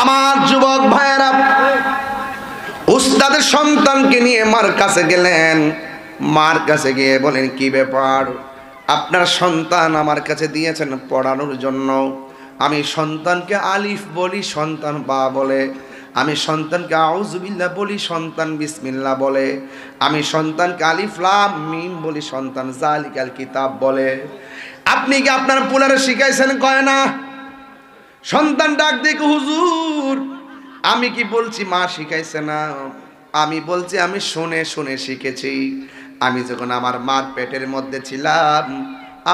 আমার যুবক ভাইয়েরা, উস্তাদের সন্তানকে নিয়ে মার কাছে গেলেন। মার কাছে গিয়ে বলেন, কি ব্যাপার? আপনার সন্তান আমার কাছে দিয়েছেন পড়ানোর জন্য। আমি সন্তানকে আলিফ বলি, সন্তান বা বলে। আমি সন্তানকে আউজুবিল্লাহ বলি, সন্তান বিসমিল্লাহ বলে। আমি সন্তানকে আলিফ, লাম, মিম বলি, সন্তান জালিকাল কিতাব বলে। আপনি কি আপনার পুলারে শিখাইছেন, কয় না? সন্তান ডাক দিক হুজুর। আমি কি বলছি, মা শিখাইছে না? আমি বলছি, আমি শুনে শুনে শিখেছি। আমি যখন আমার মার পেটের মধ্যে ছিলাম,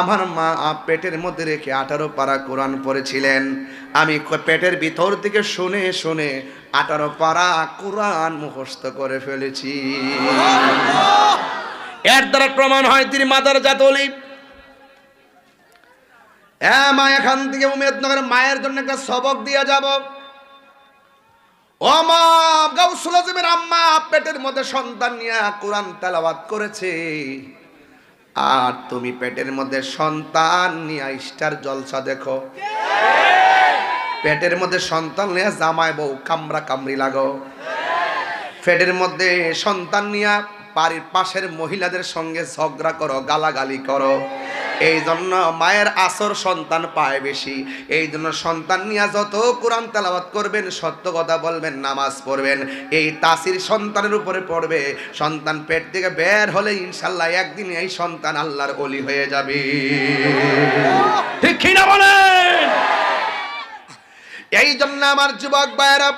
আমার মা পেটের মধ্যে রেখে আঠারো পারা কোরআন পড়েছিলেন। আমি পেটের ভিতর থেকে শুনে শুনে আঠারো পারা কোরআন মুখস্থ করে ফেলেছি। এর দ্বারা প্রমাণ হয়, তিনি মাদার জাতলি হ্যাঁ মা, এখান থেকে উমেদনগরের মায়ের জন্য একটা সবক দিয়ে যাব। ও মা, গাউসুল আজমের আম্মা পেটের মধ্যে সন্তান নিয়ে কোরআন তেলাওয়াত করেছে। আর তুমি পেটের মধ্যে সন্তান নিয়ে স্টার জলসা দেখো। পেটের মধ্যে সন্তান নিয়ে জামাই বউ কামড়া কামড়ি লাগো। পেটের মধ্যে সন্তান নিয়ে বাড়ির পাশের মহিলাদের সঙ্গে ঝগড়া করো, গালাগালি করো। এই জন্য মায়ের আসর সন্তান পায় বেশি। এই জন্য সন্তান নিয়ে যত কোরআন তেলাওয়াত করবেন, সত্য কথা বলবেন, নামাজ পড়বেন, এই তাসির সন্তানের উপরে পড়বে। সন্তান পেট থেকে বের হলে ইনশাল্লাহ একদিন এই সন্তান আল্লাহর অলি হয়ে যাবে। এই জন্য আমার যুবক ভাইয়েরা,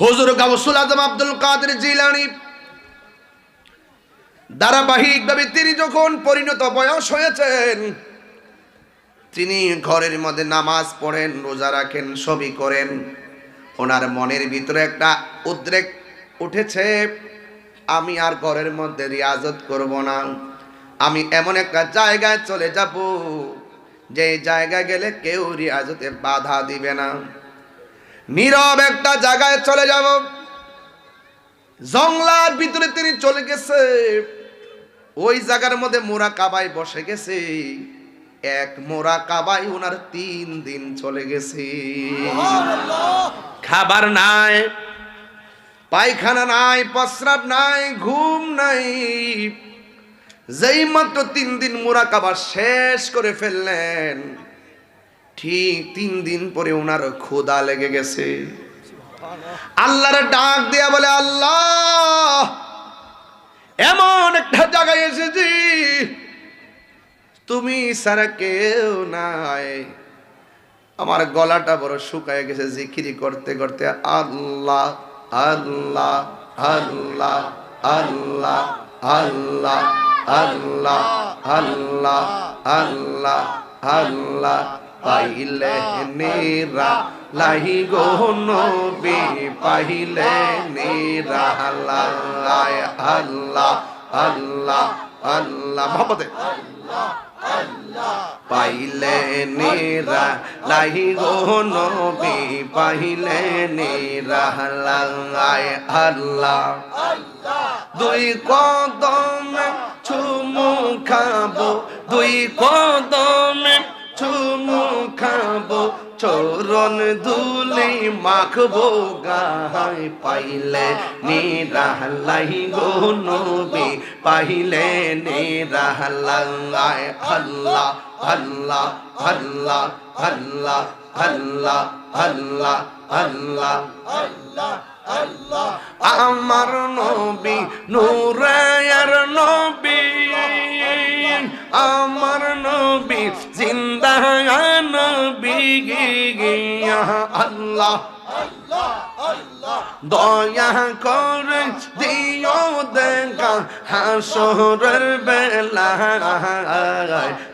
হুজুর গাউসুল আজম আব্দুল কাদের জিলানি ধারাবাহিকভাবে তিনি যখন পরিণত বয়স হয়েছেন, তিনি ঘরের মধ্যে নামাজ পড়েন, রোজা রাখেন, সবই করেন। ওনার মনের ভিতরে একটা উদ্রেক উঠেছে, আমি আর ঘরের মধ্যে রিয়াজত করব না। আমি এমন একটা জায়গায় চলে যাব, যে জায়গায় গেলে কেউ রিয়াজতে বাধা দিবে না। নীরব একটা জায়গায় চলে যাব জংলার ভিতরে তিনি চলে গেছে। ওই জায়গার মধ্যে মোরা কাবাই বসে গেছে। এক মোরা কাবাই ওনার তিন দিন চলে গেছে। খাবার নাই পায়খানা নাই প্রস্রাব নাই ঘুম নাই। যেই মাত্র তিন দিন মোরা কাবার শেষ করে ফেললেন ঠিক তিন দিন পরে ওনার ক্ষুদা লেগে গেছে। আল্লাহর ডাক দেয়া বলে আল্লাহ এমন একটা জায়গায় এসেছি। তুমি সারা কেউ নাই। আমার গলাটা বড় শুকায় গেছে জিকিরি করতে করতে। আল্লাহ আল্লাহ আল্লাহ আল্লাহ আল্লাহ আল্লাহ আল্লাহ আল্লাহ আল্লাহ। পাইলে নেরা লাহি গো নবী পাইলে নেরা লাই আল্লাহ আল্লাহ আল্লাহ পাইলে নেরা, লাহি গো নবী পাইলে নেরা লাই আল্লাহ। দুই কদমে চুমু খাব, দুই কদমে চরণ দুলে মাখবো গাহাই পাইলে নিরাহলাই গো নবী, পাইলে নিরাহলাই। আল্লাহ আল্লাহ আল্লাহ আল্লাহ আল্লাহ আল্লাহ আল্লাহ। আমার নবী নূরায়ার নবী। আমার নবী জিন্দা নবী। গিয়া আল্লাহ। দয়া করে দিও দেখা হাসরের বেলা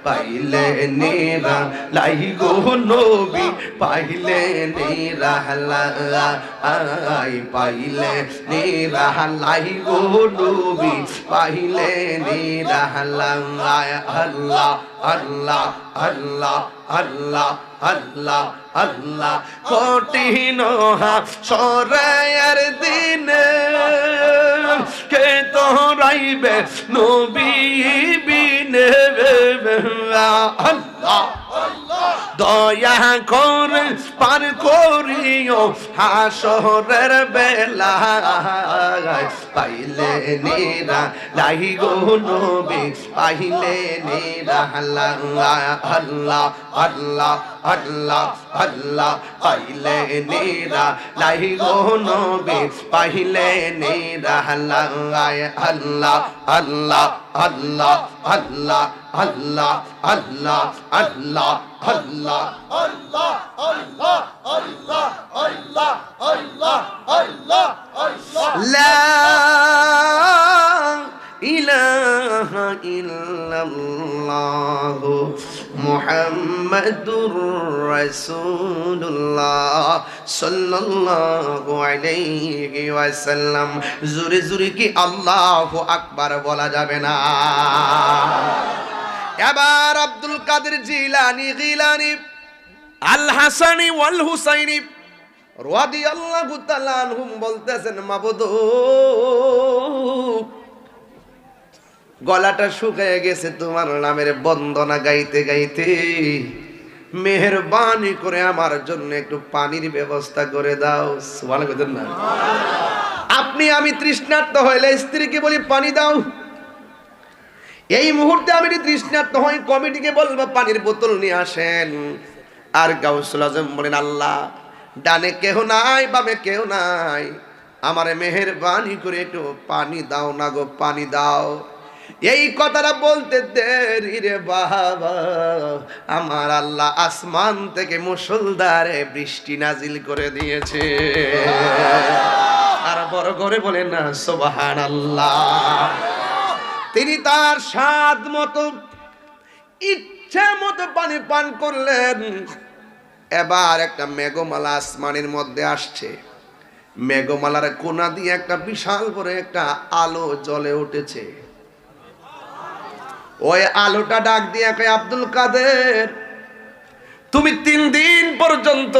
পাইলে নিরা, লাই গো নবী, পাইলে নিরা, লাই পাইলে নিরা, লাই গো নবী, পাইলে নিরা, লাই আল্লাহ আল্লাহ আল্লাহ আল্লাহ আল্লাহ আল্লাহ, কঠিন সরায়ের দিনে। কে তোরাইবে নবী বিনে? আল্লাহ দয়া করে, পার করিও হাসরের বেলা। পাইলে নিরা লাহি গো নবী, পাইলে নিরা। আল্লাহ আল্লাহ আল্লাহ। আল্লাহ আল্লাহ পাইলে নেরা লাই গো নবী পাইলে নেরা লাই আল্লাহ আল্লাহ আল্লাহ আল্লাহ আল্লাহ আল্লাহ আল্লাহ আল্লাহ আল্লাহ আল্লাহ আল্লাহ আল্লাহ আল্লাহ আল্লাহ আল্লাহ ইলাহা ইল্লাল্লাহ মুহাম্মদ মুহাম্মাদুর রাসূলুল্লাহ সাল্লাল্লাহু আলাইহি ওয়াসাল্লাম। জোরে জোরে কি আল্লাহু আকবার বলা যাবে না? এবার আব্দুল কাদের জিলানি, গিলানি, আল হাসানি ওয়াল হুসাইনি রাদিয়াল্লাহু তাআলা আনহুম বলতেছেন, মাবুদু গলাটা শুকিয়ে গেছে তোমার নামের বন্দনা গাইতে গাইতে। মেহরবানি করে আমার জন্য একটু পানির ব্যবস্থা করে দাও। না। আপনি আমি তৃষ্ণার্ত হইলে স্ত্রীকে বলি, পানি দাও। এই মুহূর্তে আমি তৃষ্ণার্ত হই, কমিটিকে বলব, পানির বোতল নিয়ে আসেন। আর গাউসুল আজম বলেন, আল্লাহ, ডানে কেহ নাই, বামে কেউ নাই। আমারে মেহেরবানি করে একটু পানি দাও না গো, পানি দাও। এই কথাটা বলতে দেরি রে বাবা। আমার আল্লাহ আসমান থেকে মুসলধারে বৃষ্টি নাজিল করে দিয়েছে। আর বড় করে বলেন না সোবাহান আল্লাহ তিনি তার স্বাদ মতো, ইচ্ছা মতো পানি পান করলেন। এবার একটা মেঘমালা আসমানের মধ্যে আসছে। মেঘমালার কোনা দিয়ে একটা বিশাল করে একটা আলো জ্বলে উঠেছে। ওই আলোটা ডাক দিয়ে কয়, আব্দুল কাদের, তুমি তিন দিন পর্যন্ত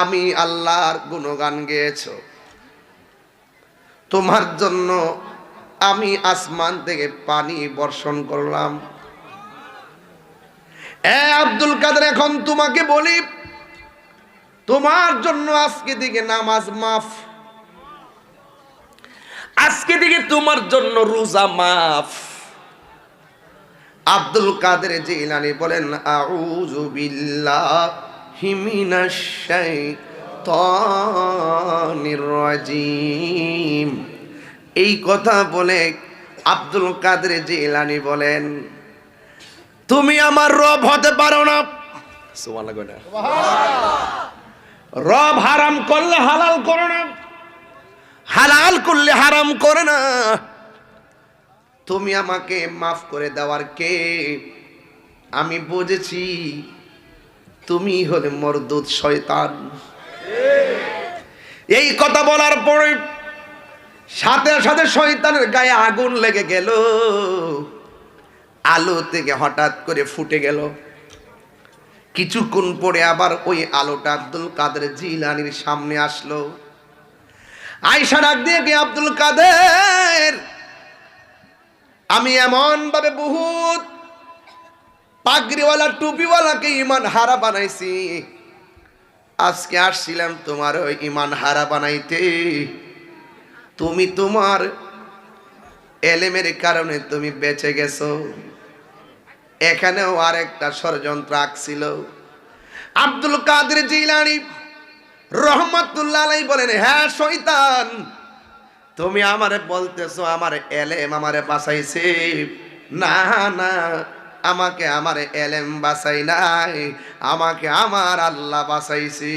আমি আল্লাহর গুণগান গেয়েছো। তোমার জন্য আমি আসমান থেকে পানি বর্ষণ করলাম। এ আব্দুল কাদের, এখন তোমাকে বলি, তোমার জন্য আজকে দিকে নামাজ মাফ। আজকে দিকে তোমার জন্য রোজা মাফ। আব্দুল কাদের জিলানি বলেন আউযু বিল্লাহি মিনাশ শাইতানির রাজিম। এই কথা বলে আব্দুল কাদের জিলানি বলেন তুমি আমার রব হতে পারো না। সুবহানাল্লাহ না। রব হারাম করলে হালাল করো না। হালাল করলে হারাম করে না। তুমি আমাকে মাফ করে দেওয়ার কে? আমি বুঝেছি তুমি হলে মরদুদ শয়তান। এই কথা বলার পরে সাথে সাথে শয়তানের গায়ে আগুন লেগে গেল। আলো থেকে হঠাৎ করে ফুটে গেল। কিছুক্ষণ পরে আবার ওই আলোটা আব্দুল কাদের জিলানির সামনে আসলো। আয়সা ডাক দিয়ে কি আব্দুল কাদের? আমি এমন ভাবে বহুত পাগড়িওয়ালা, টুপিওয়ালাকে ইমান হারা বানাইছি। আজকে আসছিলাম তোমার ওই ইমান হারা বানাইতে। তুমি তোমার এলেমের কারণে তুমি বেঁচে গেছো। এখানেও আরেকটা ষড়যন্ত্র আঁকছিল। আব্দুল কাদের জিলানি রহমতুল্লাহ বলেন হ্যাঁ শৈতান তুমি আমারে বলতেছো, আমার এলেম আমারে বাঁচাইছে। না না, আমাকে আমার এলেম বাঁচাই নাই, আমাকে আমার আল্লাহ বাঁচাইছে।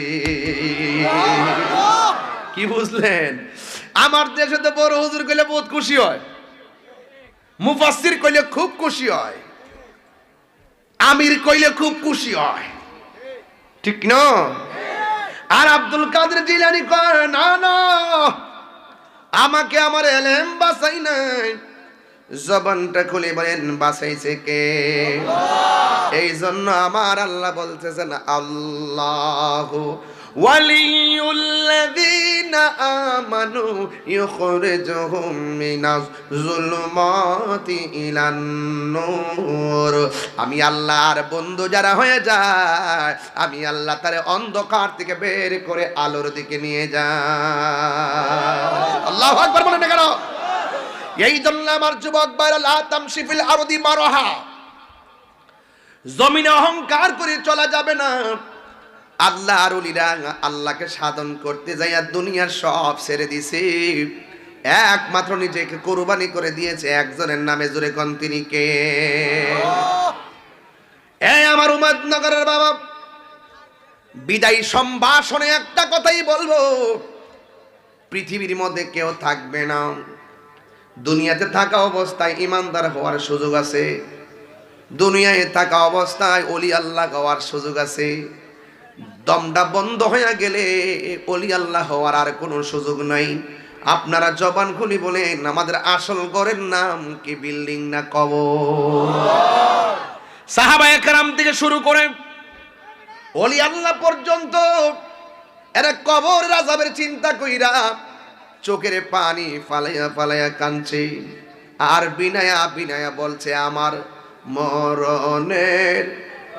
কি বুঝলেন? আমার দেশে তো বড় হুজুর কইলে বহুত খুশি হয়, মুফাসসির কইলে খুব খুশি হয়, আমির কইলে খুব খুশি হয়। ঠিক না? আর আব্দুল কাদের জিলানি কয় না না আমাকে আমার এলেম বাসাই নাই। জবানটা খুলে বলেন বাসাইছে কে? এই জন্য আমার আল্লাহ বলতেছেন আল্লাহ ওয়ালিউল্লাযীন আমানু ইউখরিজুহুম মিনাজ যুলমাতি ইলান নূর। আমি আল্লাহর বন্ধু যারা হয়ে যায়, আমি আল্লাহ তার অন্ধকার থেকে বের করে আলোর দিকে নিয়ে যায় আল্লাহ আকবার বলেন কেন? এই জন্য আমার যুবক বাইরা লাতাম তামশিফিল আরদি মারহা। জমিনে অহংকার করে চলা যাবে না। আল্লাহ আর উলিরা আল্লাহকে সাধন করতে যাইয়া দুনিয়ার সব ছেড়ে দিছে। একমাত্র নিজেকে কোরবানি করে দিয়েছে, একজনের নামে জোরে কন তিনি কে? আমার উমাদনগরের বাবা, বিদায়ী সম্ভাষণে একটা কথাই বলব, পৃথিবীর মধ্যে কেউ থাকবে না। দুনিয়াতে থাকা অবস্থায় ইমানদার হওয়ার সুযোগ আছে। দুনিয়ায় থাকা অবস্থায় অলি আল্লাহ হওয়ার সুযোগ আছে। দমটা বন্ধ হয়ে গেলে অলি আল্লাহ হওয়ার আর কোনো সুযোগ নাই। আপনারা জবান খুলি বলেন, আমাদের আসল ঘরের নাম কি বিল্ডিং না কব সাহাবা একরাম থেকে শুরু করে অলি আল্লাহ পর্যন্ত এরা কবর রাজাবের চিন্তা কইরা চোখের পানি ফালাইয়া ফালাইয়া কাঁদছে আর বিনায়া বিনায়া বলছে, আমার মরণের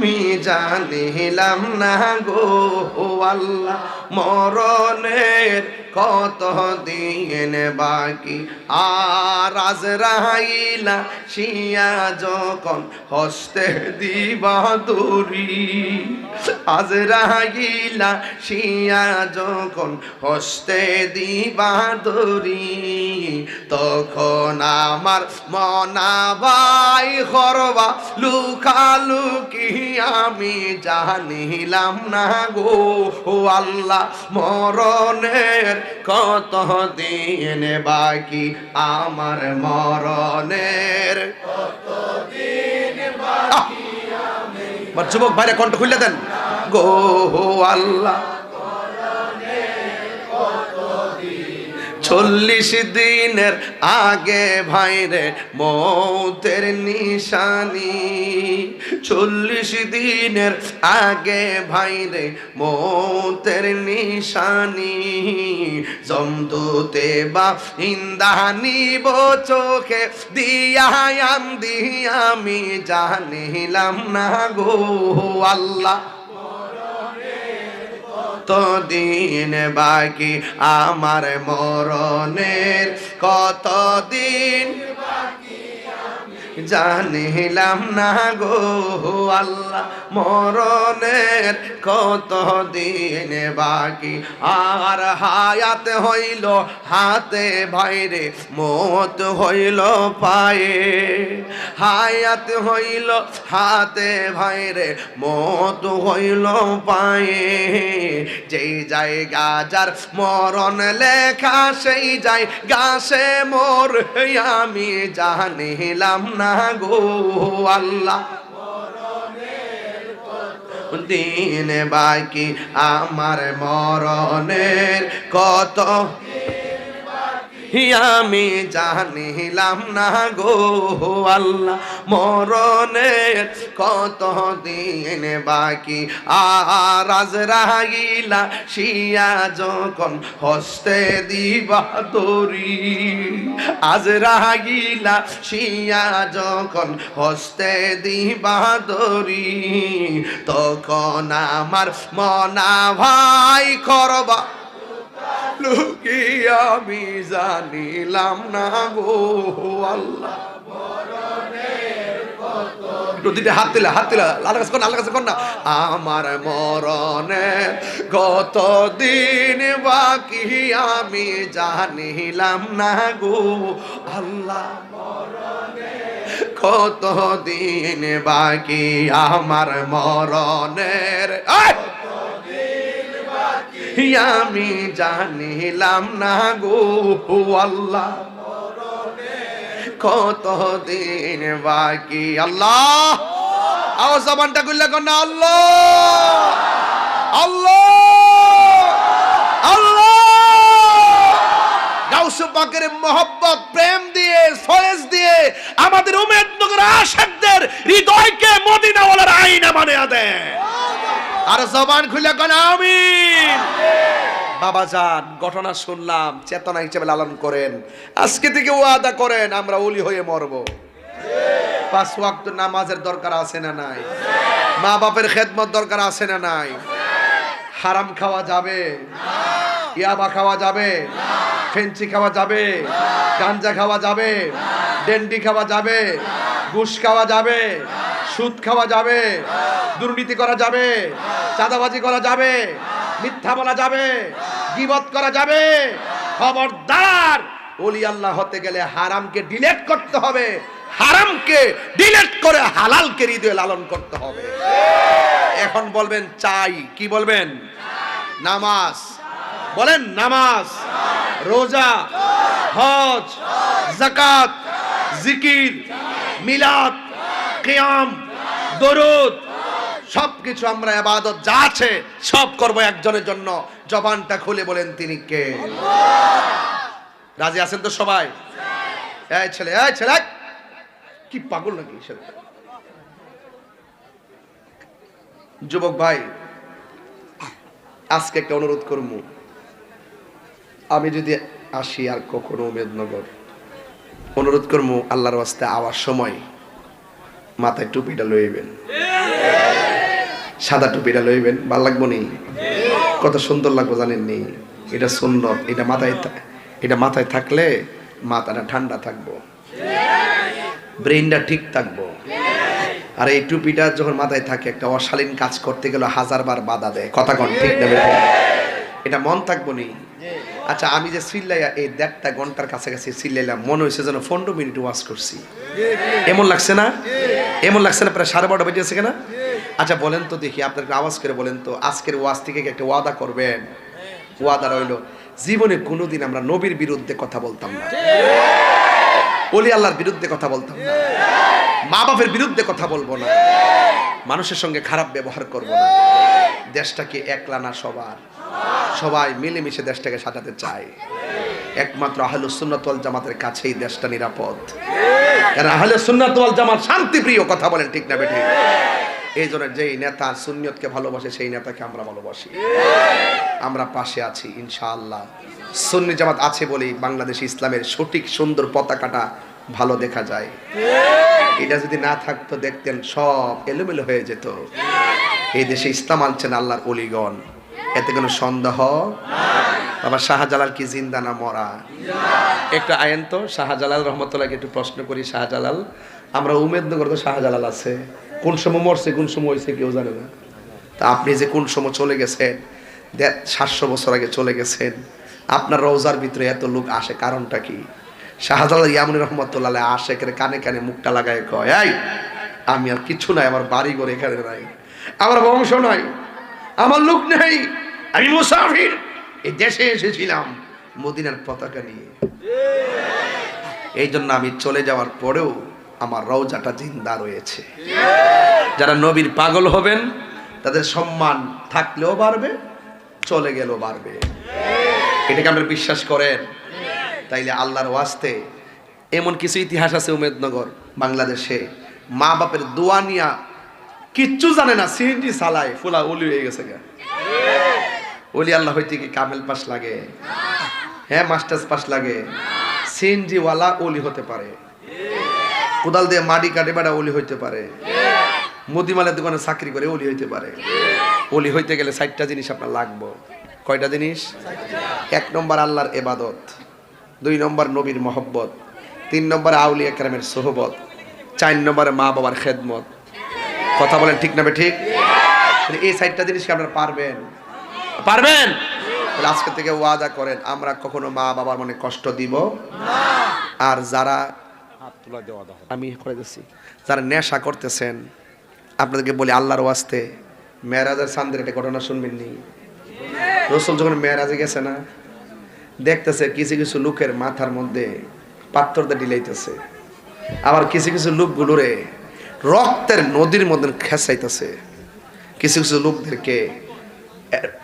আমি জানিলাম না গো আল্লাহ, মরণের কত দিন বাকি? আর আজ রাইলা শিয়া যখন হস্তে দিবা দূরি, আজ রাইলা শিয়া যখন হস্তে দিবা দূরি, তখন আমার মনা ভাই হরবা লুকালুকি আমি জানিলাম না গো, ও আল্লাহ, মরণের কত দিন বাকি? আমার মরণের যুবক ভাইরা কণ্ঠ খুলে দেন। গো আল্লাহ চল্লিশ দিনের আগে ভাইরে মৌতের নিশানি। চল্লিশ দিনের আগে ভাইরে মৌতের নিশানি। জমদুতে বা ইন্দানি চোখে দিয়াম দিয়া আমি জানিলাম না গো আল্লাহ। দিন বাকি আমার মরণের? কত দিন জানিলাম না গো আল্লাহ, মরণের কত দিন বাকি। আর হায়াত হইল হাতে ভাইরে, মত হইল পায়ে। হায়াত হইল হাতে ভাইরে, মত হইল পায়ে। যেই জায়গা গাজার মরণ লেখা, সেই যাই গাছে মোর। আমি জানিলাম না গো আল্লাহ। দিন বাকি আমার মরণের কত আমি জানিলাম না গো আল্লাহ, মরণের কত দিন বাকি? আর আজ রাগিলা শিয়া যখন হস্তে দিবা তরি, আজ রাগিলা শিয়া যখন হস্তে দিবা দরি তখন আমার মনা ভাই করবা লুকি আমি জানিলাম না গো আল্লাহ। একটু হাত দিলে হাত দিলে আল্লাহ কাছে কর আল্লাহ কাছে কর না। আমার মরণে কত দিন বাকি আমি জানিলাম না গো, আল্লাহ। কত দিন বাকি আমার মরণের আয়! আমি জানিলাম না গো আল্লাহ। কত দিন বাকি? আল্লাহ! আওয়াজ করলে কর না, আল্লাহ! আল্লাহ! আল্লাহ! গাউসু প্রেম দিয়ে দিয়ে আমাদের মদিনাওয়ালার আইনা আর খুলে কোন বাবা যান, ঘটনা শুনলাম, চেতনা হিসেবে লালন করেন। আজকে থেকে ওয়াদা করেন, আমরা ওলি হয়ে মরব। পাঁচ ওয়াক্ত নামাজের দরকার আছে না নাই? মা বাপের খেদমত দরকার আছে না নাই? হারাম খাওয়া যাবে? ইয়াবা খাওয়া যাবে? ফেঞ্চি খাওয়া যাবে? গাঞ্জা খাওয়া যাবে? ডেন্ডি খাওয়া যাবে? ঘুষ খাওয়া যাবে? সুদ খাওয়া যাবে? দুর্নীতি করা যাবে? চাঁদাবাজি করা যাবে? মিথ্যা বলা যাবে, গিবত করা যাবে। খবরদার, ওলি আল্লাহ হতে গেলে হারামকে ডিলেট করতে হবে। হারামকে ডিলেট করে হালালকে হৃদয়ে লালন করতে হবে। এখন বলবেন চাই, কি বলবেন? নামাজ। বলেন নামাজ। রোজা। হজ। জাকাত জিকির। মিলাদ। কেয়াম। দরুদ। সব কিছু আমরা আবাদত যা আছে সব করব একজনের জন্য। জবানটা খুলে বলেন তিনি কে? রাজি আছেন তো সবাই? ছেলে, এই ছেলে কি পাগল নাকি ছেলে যুবক ভাই, আজকে একটা অনুরোধ করব। আমি যদি আসি আর কখনো উমেদনগর অনুরোধ করব আল্লাহর ওয়াস্তে আওয়ার সময় মাথায় টুপিটা লইবেন। সাদা টুপিটা লইবেন, ভালো লাগবো নি? কত সুন্দর লাগবো জানেন নি এটা সুন্দর এটা মাথায় এটা মাথায় থাকলে মাথাটা ঠান্ডা থাকব। ব্রেনটা ঠিক থাকব। আর এই টুপিটা যখন মাথায় থাকে, একটা অশালীন কাজ করতে গেলে হাজার বার বাধা দেয়। কথা কন, ঠিক বেঠিক? এটা মন থাকব নি? আচ্ছা আমি যে সিল্লাইয়া এই দেড়টা ঘণ্টার কাছাকাছি সিল্লাইলাম মনে হয়েছে যেন পনেরো মিনিট ওয়াশ করছি। এমন লাগছে না? এমন লাগছে না, প্রায় সাড়ে বারোটা বেজেছে কিনা? আচ্ছা বলেন তো দেখি আপনার একটু আওয়াজ করে বলেন তো, আজকের ওয়াজ থেকে একটা ওয়াদা করবেন? ওয়াদা রইল, জীবনে কোনোদিন আমরা নবীর বিরুদ্ধে কথা বলতাম না। অলি আল্লাহর বিরুদ্ধে কথা বলতাম না। মা বাপের বিরুদ্ধে কথা বলব না। মানুষের সঙ্গে খারাপ ব্যবহার করব না। দেশটাকে একলা না সবার। সবাই মিলেমিশে দেশটাকে সাজাতে চায়। একমাত্র আহলে সুন্নাত ওয়াল জামাতের কাছেই দেশটা নিরাপদ। কারণ আহলে সুন্নাত ওয়াল জামাত শান্তিপ্রিয় কথা বলেন ঠিক না বেঠিক এই জন্য যেই নেতা সুন্নিয়তকে ভালোবাসে, সেই নেতাকে আমরা ভালোবাসি। আমরা পাশে আছি, ইনশাআল্লাহ। সুন্নি জামাত আছে বলেই বাংলাদেশ ইসলামের সঠিক, সুন্দর পতাকাটা ভালো দেখা যায়। এটা যদি না থাকতো, দেখতেন সব এলোমেলো হয়ে যেত। এই দেশে ইসলাম আনছেন আল্লাহর অলিগণ। এতে কোনো সন্দেহ? বাবা শাহজালাল কি জিন্দা না মরা? একটা আইন তো, শাহজালাল রহমতুল্লাহকে একটু প্রশ্ন করি, শাহজালাল। আমরা উমেদনগর তো শাহজালাল আছে। কোন সময় মরছে, কোন সময় হয়েছে কেউ জানে না। তা আপনি যে কোন সময় চলে গেছেন সাতশো বছর আগে চলে গেছেন, আপনার রোজার ভিতরে এত লোক আসে, কারণটা কি? শাহজালাল ইয়ামুন রহমতুল্লাহ এখানে কানে কানে মুখটা লাগায় কয়, এই, আমি আর কিছু নাই, আমার বাড়ি ঘর এখানে নাই, আমার বংশ নাই, আমার লোক নেই, আমি মুসাফির। এই দেশে এসেছিলাম, মদিনার পতাকা নিয়ে। এই জন্য আমি চলে যাওয়ার পরেও আমার রওজাটা জিন্দা রয়েছে। যারা নবীর পাগল হবেন, তাদের সম্মান থাকলেও বাড়বে, চলে গেলেও বাড়বে। এটাকে আপনারা বিশ্বাস করেন? তাইলে আল্লাহর ওয়াস্তে এমন কিছু ইতিহাস আছে উমেদনগর, বাংলাদেশে। মা বাপের দোয়া নিয়া কিচ্ছু জানে না, সিএনজি চালায়, ফুলা উলি হয়ে গেছে গা। ওলি আল্লাহ হইতে কি কামেল পাস লাগে? হ্যাঁ মাস্টার্স পাস লাগে। সিএনজি ওয়ালা ওলি হতে পারে। কোদাল দিয়ে মাটি কাটে বেড়া ওলি হইতে পারে। মুদিমালের দোকানে চাকরি করে ওলি হইতে পারে। ওলি হইতে গেলে চারটা জিনিস আপনার লাগবো। কয়টা জিনিস? এক নম্বর আল্লাহর এবাদত দুই নম্বর নবীর মহব্বত তিন নম্বর আউলিয়া কেরামের সোহবত চার নম্বরে মা বাবার খেদমত। কথা বলেন ঠিক নাবে ঠিক? এই চারটা জিনিস কি আপনারা পারবেন? পারবেন? আজকে থেকে ওয়াদা করেন আমরা কখনো মা বাবার মনে কষ্ট দিব আর যারা আমি করে দিচ্ছি যারা নেশা করতেছেন আপনাদেরকে বলি আল্লাহর ওয়াস্তে মেয়েরাজের সান্দের একটা ঘটনা শুনবেন নি? রসুল যখন মেয়েরাজে গেছে না দেখতেছে কিছু কিছু লোকের মাথার মধ্যে পাথর দিয়ে ডিলাইতেছে। আবার কিছু কিছু লোকগুলোরে রক্তের নদীর মধ্যে খেসাইতেছে কিছু কিছু লোকদেরকে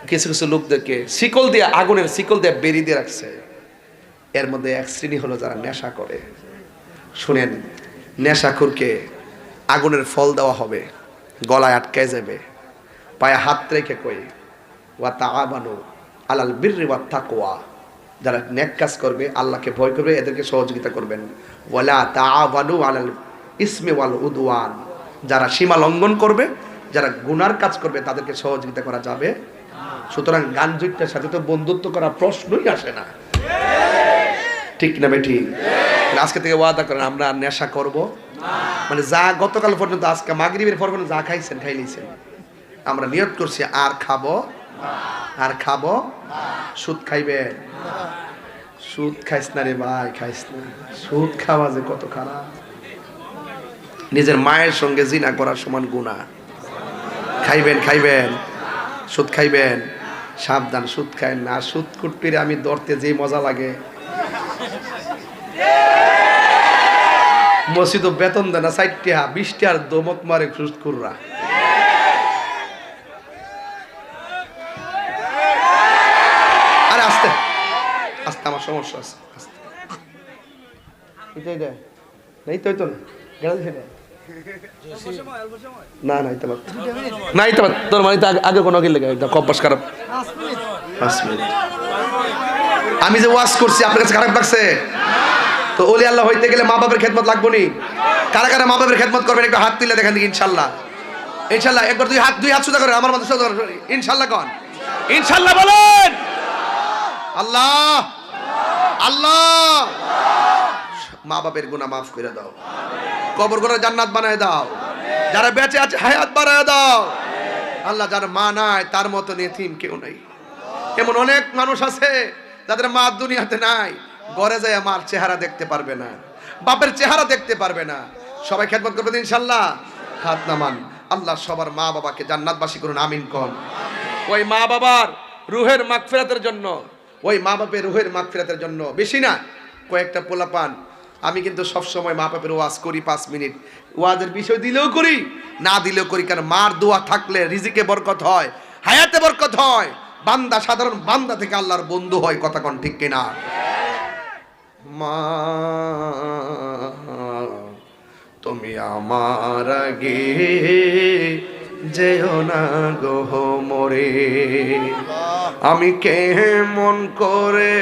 কিছু কিছু লোকদেরকে শিকল দিয়ে আগুনের শিকল দিয়ে বেরিয়ে দিয়ে রাখছে। এর মধ্যে এক শ্রেণি হলো যারা নেশা করে। শুনেন, নেশাখুরকে আগুনের ফল দেওয়া হবে, গলায় আটকায় যাবে, পায়ে হাত রেখে কই, ওয়া তা তাআবানু আলাল বিররি ওয়াত তাকওয়া। যারা নেক কাজ করবে, আল্লাহকে ভয় করবে, এদেরকে সহযোগিতা করবেন। ওয়ালা তাআবানু আলাল ইসমি ওয়াল উদওয়ান। যারা সীমা লঙ্ঘন করবে, যারা গুনার কাজ করবে, তাদেরকে সহযোগিতা করা যাবে। সুতরাং গান সাথে তো বন্ধুত্ব করা প্রশ্নই আসে না। ঠিক না বেঠি আজকে থেকে ওয়াদা করেন, আমরা আর নেশা করব। মানে যা গতকাল পর্যন্ত, আজকে মাগরিবের পর যা খাইছেন, খাই নিয়েছেন আমরা নিয়ত করছি, আর খাব আর খাব, সুদ খাইবেন সুদ খাইস না রে ভাই, খাইস না। সুদ খাওয়া যে কত খারাপ। নিজের মায়ের সঙ্গে জিনা করার সমান গুণা। খাইবেন খাইবেন, সুদ খাইবেন, সাবধান, সুদ খাইন না। সুদ কুটপিরে আমি ধরতে যে মজা লাগে। মসজিদ বেতন দেয় না ষাটটি হা বিশটি আর দমক মারে সুদ কুররা। আরে আস্তে আস্তে আমার সমস্যা আছে আস্তে। নাই তো তো না না না ইতে বাদ। না তোর মানে আগে- আগে কোনো গেলে কপাস খারাপ। পাঁচ মিনিট। আমি যে ওয়াশ করছি আপনার কাছে খারাপ লাগছে? তো ওলি আল্লাহ হইতে গেলে মা বাবার খেদমত লাগবো নি? কারা কারা মা বাবার খেদমত করবেন একটু হাত তুলে দেখেন দেখি ইনশাল্লাহ। ইনশাল্লাহ একবার দুই হাত দুই হাত সোজা করেন আমার মতো সোজা করেন ইনশাল্লাহ কন। ইনশাল্লাহ বলেন! আল্লাহ! আল্লাহ! মা বাপের গুনাহ মাফ করে দাও। কবর করে জান্নাত বানায় দাও। যারা বেঁচে আছে হায়াত বানায় দাও। আল্লাহ যার মা নাই তার মতো নেথিম কেউ নাই। এমন অনেক মানুষ আছে যাদের মা দুনিয়াতে নাই। ঘরে যায় মার চেহারা দেখতে পারবে না। বাপের চেহারা দেখতে পারবে না। সবাই খেদমত করবেন ইনশাল্লাহ। হাত নামান। আল্লাহ সবার মা বাবাকে জান্নাতবাসী করুন, আমিন কন। ওই মা বাবার রুহের মাগফিরাতের জন্য, ওই মা বাপের রুহের মাগফিরাতের জন্য। বেশি না, কয়েকটা পোলা পান আমি কিন্তু সব সময় মা বাপের ওয়াজ করি পাঁচ মিনিট। ওয়াজের বিষয় দিলেও করি, না দিলেও করি, কারণ মার দোয়া থাকলে রিজিকে বরকত হয়, হায়াতে বরকত হয়। বান্দা সাধারণ বান্দা থেকে আল্লাহর বন্ধু হয়, কথা কোন ঠিক কিনা? মা, তুমি আমার আগে যেও না গহ মরে। আমি কেমন করে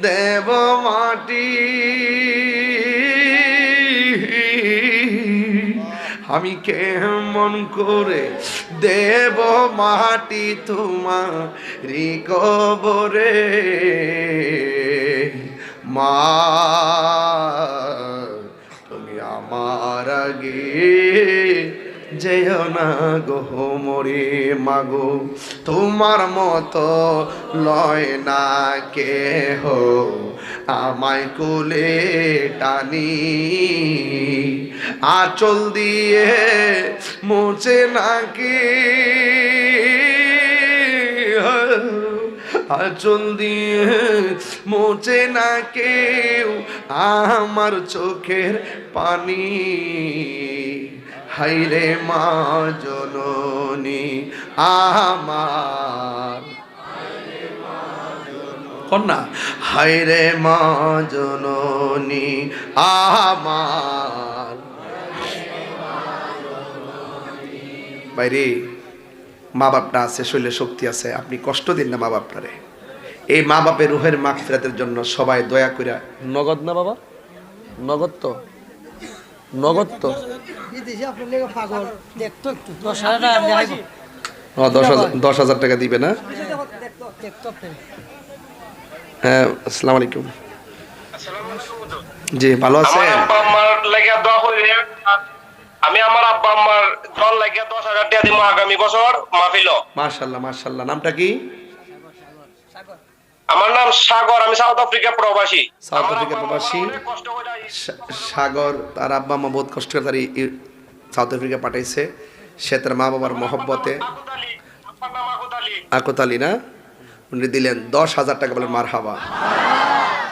দেব মাটি? আমি কেমন করে দেব মাটি তোমার কবরে? মা তুমি আমার আগে যেও না গহ মরে মাগো। তোমার মতো লয় না কে হো আমায় কোলে টানি। আচল দিয়ে মুছে নাকি? আচল দিয়ে মোচে না কেউ আমার চোখের পানি। হাইরে মা জননী, আমার। কন্যা, হাইরে মা জননী, আমার। বাইরে মা বাপটা আছে, শরীরে শক্তি আছে, আপনি কষ্ট দিন না মা বাপটারে এই মা বাপের রুহের মাগফিরাতের জন্য সবাই দয়া করে নগদ না বাবা? নগদ তো। নগদ তো। দশ হাজার টাকা দিবে না? হ্যাঁ আসসালামু আলাইকুম। জি ভালো আছেন? আমি আমার আব্বা আম্মার দল লাগিয়া দশ হাজার টাকা দিব আগামী বছর মাহফিল মার্শাল্লাহ মার্শাল্লাহ নামটা কি? আমার নাম সাগর আমি সাউথ আফ্রিকা প্রবাসী। সাউথ আফ্রিকা প্রবাসী। সাগর তার আব্বা মা বহুত কষ্ট করে তার সাউথ আফ্রিকা পাঠাইছে। সে তার মা বাবার মহব্বতে। আকুত আলী। আকতালি না? উনি দিলেন দশ হাজার টাকা বলেন মার হাবা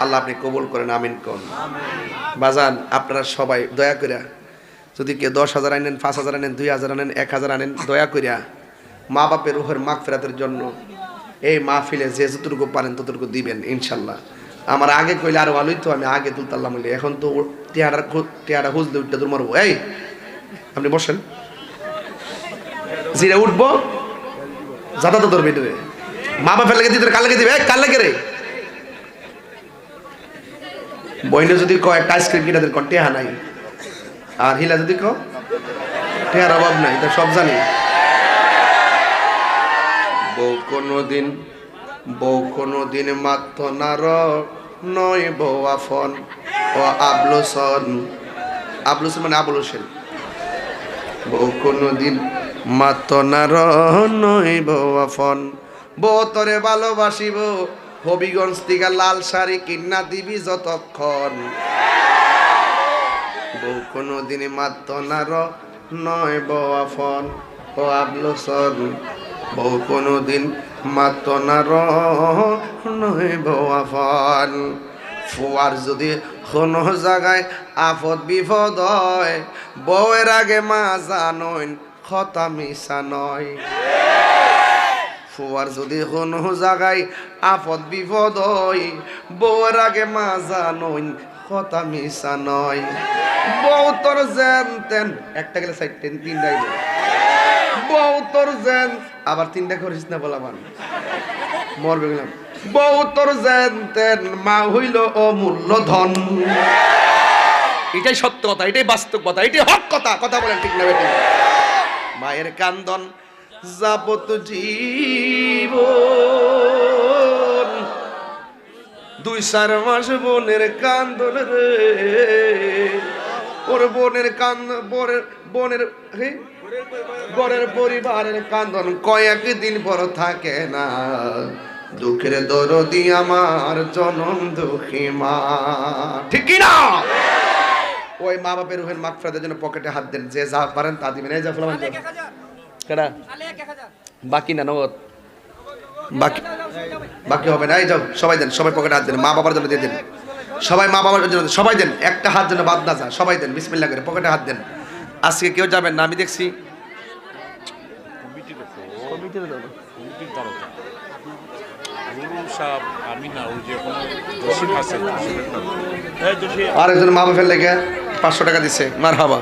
আল্লাহ আপনি কবুল করেন আমিন কোন বাজান আপনারা সবাই দয়া করে যদি কেউ দশ হাজার আনেন পাঁচ হাজার আনেন দুই হাজার আনেন এক হাজার আনেন দয়া করিয়া মা বাপের রুহের মাগ ফেরাতের জন্য এই মাহফিলে যে যতটুকু পারেন ততটুকু দিবেন, ইনশাল্লাহ। আমার আগে কইলে আরও ভালোই তো আমি আগে তুলতাম বলি এখন তো টিয়ারা হুজলে উঠতে দূর মারবো। এই, আপনি বসেন। জিরা উঠবো। যাতা তো ধরবে এটারে মা বাপের লেগে দিতে কার লেগে দিবে? কার লেগে রে? বইনে যদি কয় একটা আইসক্রিম কিনা দেন টেহা নাই। আর হিলা যদি কো টেহার অভাব নাই, তা সব জানি। বউ কোনো দিন বউ কোনো দিন মাত্র নার নয় বউ আফন ও আবলুসন। আবলুসন মানে আবুল হোসেন বউ কোনো দিন মাত্র নার নয় বউ আফন বউ তরে ভালোবাসিব, হবিগঞ্জ থেকে লাল শাড়ি কিনা দিবি যতক্ষণ। বউ কোনো দিন মাত্র নার নয় বউ আফন ও আবলুসন। বউ কোনো দিন মাত্র নার নয় বউ আফন। ফুয়ার যদি কোনো জায়গায় আফদ বিপদ হয়, বউয়ের আগে মা জানইন খতা মিশা নয়। ফুয়ার যদি কোনো জায়গায় আপদ বিপদ হয়, বউয়ের আগে মা জানইন, কথা মিশা নয়। বউ তোর যেন তেন, একটা গেলে সাইড টেন, তিনটাই বউ তোর যেন আবার তিনটা করিস না বলা মান মরবে গেলাম। বউ তোর যেন তেন মা হইল অমূল্য ধন এটাই সত্য কথা, এটাই বাস্তব কথা, এটাই হক কথা কথা বলেন ঠিক না বেটি। মায়ের কান্দন যাবত জীবন। দুই চার মাস বোনের কান্দন রে। ওর বোনের কান্দ বোনের বোনের হে? বরের পরিবারের কান্দন কয়েক দিন পর থাকে না। দুঃখের দরদি আমার জনম দুঃখী মা। ঠিক না? ওই মা বাপের রুহের মাগফিরাতের জন্য পকেটে হাত দেন যে যা পারেন তা দিবেন। এই যা ফুলামান কেডা? বাকি না নগদ? বাকি বাকি হবে না এই যাও সবাই দেন সবাই পকেটে হাত দেন মা বাবার জন্য দিয়ে দেন। সবাই মা বাবার জন্য সবাই দেন একটা হাত যেন বাদ না যায় সবাই দেন বিসমিল্লা করে পকেটে হাত দেন। আজকে কেউ যাবেন না আমি দেখছি। সাহেব আমি না ওই যে ওখানে জসিম আছে এই জসিম আর একজন মা বাপের লেগে পাঁচশো টাকা দিছে মার হাবা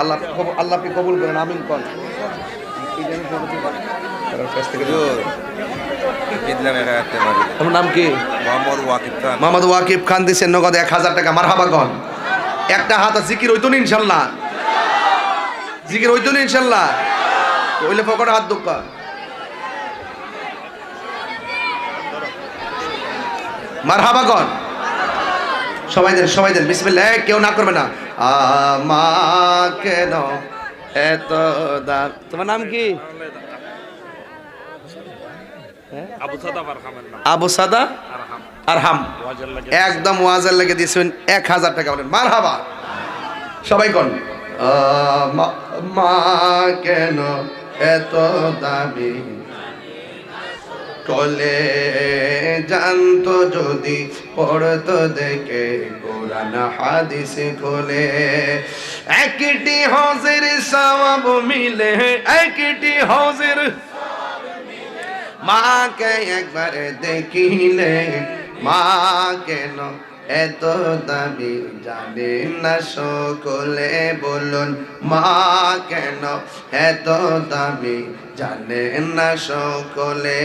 আল্লাহ আল্লাহ আপনি কবুল করেন আমিন কন। নাম কি? মোহাম্মদ ওয়াকিব খান। মোহাম্মদ ওয়াকিব খান দিচ্ছেন নগদ এক হাজার টাকা মার হাবা কন। একটা হাত আছে, জিকির হইতো না ইনশাল্লাহ। জিকির হইতো না ইনশাল্লাহ। ওইলে পকেটে হাত দুঃখ মার হাবা কন সবাই দেন সবাই দেন বিসমিল্লাহ কেউ না করবে না। আমা কেন এত দাম তোমার নাম কি? আবু সাদা আরহাম একদম ওয়াজের লেগে দিয়েছেন এক হাজার টাকা বলেন। মার হাবা সবাই কোন। মা কেন এত দামি? কলে জানতো যদি, পড়তো দেখে কোরআন হাদিস খোলে। একটি হজের সওয়াব মিলে, একটি হজের মাকে একবার দেখিলে, মা কেন এত দামি জানে না সকলে বলুন, মা কেন এত দামি জানে না সকলে?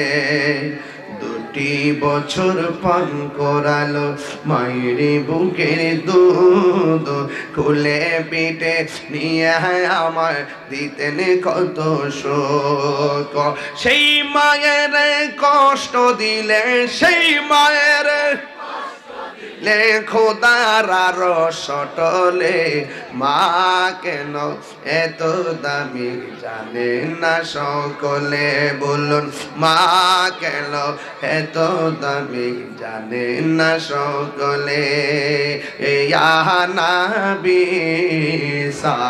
দুটি বছর পান করালো মায়ের বুকের দুধ খুলে পিঠে নিয়ে আমার দিতেন কত শোক। সেই মায়ের কষ্ট দিলে সেই মায়ের লে খোদার সটলে, মা কেন এত দামি জানে না সকলে? বলুন, মা কেন এত দামি জানে না সকলে? এ না বি সা